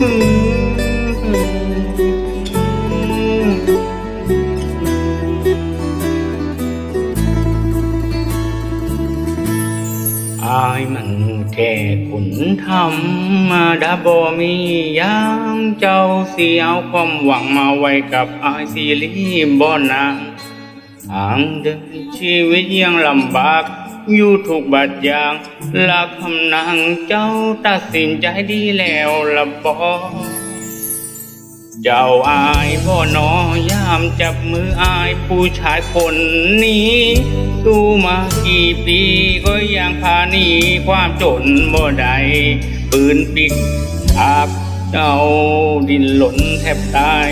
ไอ้ยมันแค่คุณทำมาดาบอมียางเจ้าเสียวความหวังมาไว้กับไอ้สิรีบ่นางทางเดินชีวิตยังลำบาก อยู่ทุกบัดยางลักคำนางเจ้าตัดสินใจดีแล้วละบ่เจ้าอายพ่อน้อยามจับมืออายผู้ชายคนนี้สู้มากี่ปีก็ยังพาหนีความจนบ่ได้ปืนปิดฉากเจ้าดินหล่นแทบตาย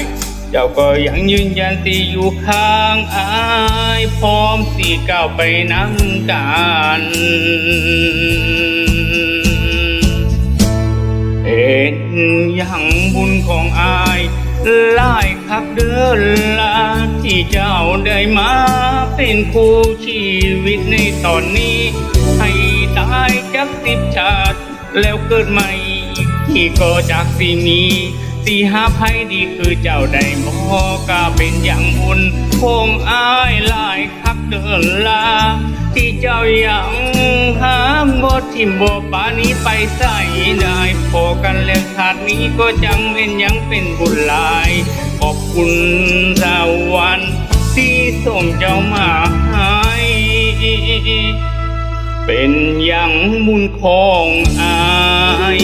เจ้าก็ยังยืนยันสิอยู่ข้างอายพร้อมสิก้าวไปน้ำกันเอ็นยังบุญของอายลายคักเดินลาที่เจ้าได้มาเป็นคู่ชีวิตในตอนนี้ ให้ตายจากสิบชาติ แล้วเกิดใหม่ที่ก็จากสิมี สีหาภัยดีคือเจ้าได้บอกาเป็นอย่างบุญคงอายหลายคักเดินลา ที่เจ้ายังหาบททิมบปานี้ไปใส่ได้พอกันแล้วชาตินี้ก็จังเป็นยังเป็นบุญหลาย ขอบคุณสวรรค์ที่ส่งเจ้ามาให้เป็นอย่างบุญของอาย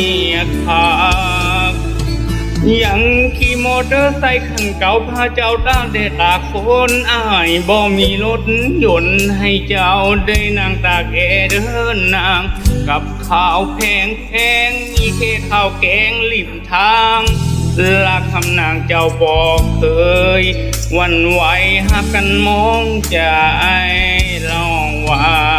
เตอร์ไซคันเก่าพาเจ้าตากแดดตากฝนอายบ่มีรถยนต์ให้เจ้าได้นั่งตากแอเดินนาง กับข้าวแพงแพงมีแค่ข้าวแกงริมทางลาคำนางเจ้าบอกเคย วันไหวหักกันมองใจลองว่า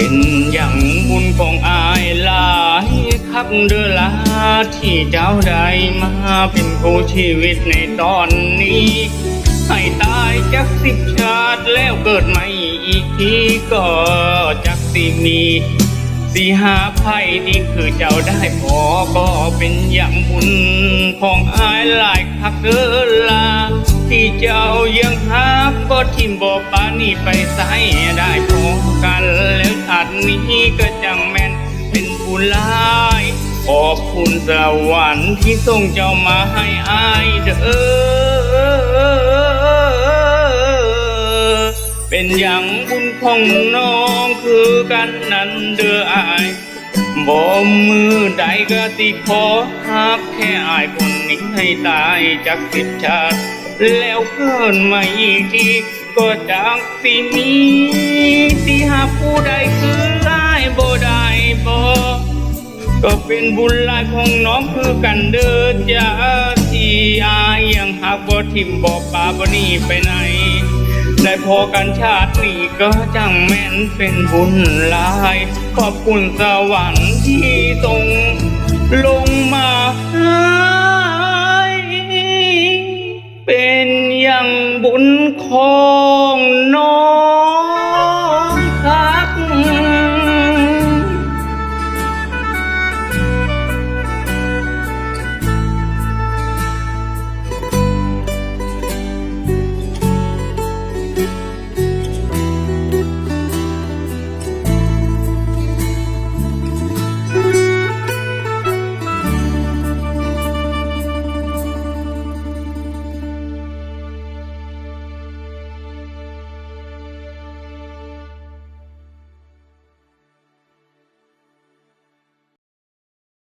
เป็นอย่างบุญของอายหลายคักเดือลาที่เจ้าได้มาเป็นคู่ชีวิตในตอนนี้ ให้ตายจากสิบชาติแล้วเกิดใหม่อีกทีก็จากสิมีสีหาไพ่นี่คือเจ้าได้พอก็เป็นอย่างบุญของอายหลายคักเดือลา ที่เจ้ายังหาบ่ทิมบ่ปานี่ไปใส่ได้พอกันแล้วชาตินี้ก็จังแม่นเป็นบุญหลายขอบคุณสวรรค์ที่ส่งเจ้ามาให้อายเด้อเป็นอย่างบุญของน้องคือกันนั้นเด้ออายบ่มือใดก็ติขอหักแค่อายคนนี้ให้ตายจากสิบชาติ แล้วเกินมาอีกทีก็จากสิมีสิหาผู้ใดคืออายบ่ได้บ่ก็เป็นบุญลายของน้องคือกันเด้อจ้าที่อายยังหักบ่ทิมบ่ปาบ่นี่ไปไหนได้พอกันชาตินี้ก็จังแม่นเป็นบุญลาย ขอบคุณสวรรค์ที่ทรงลง Oh.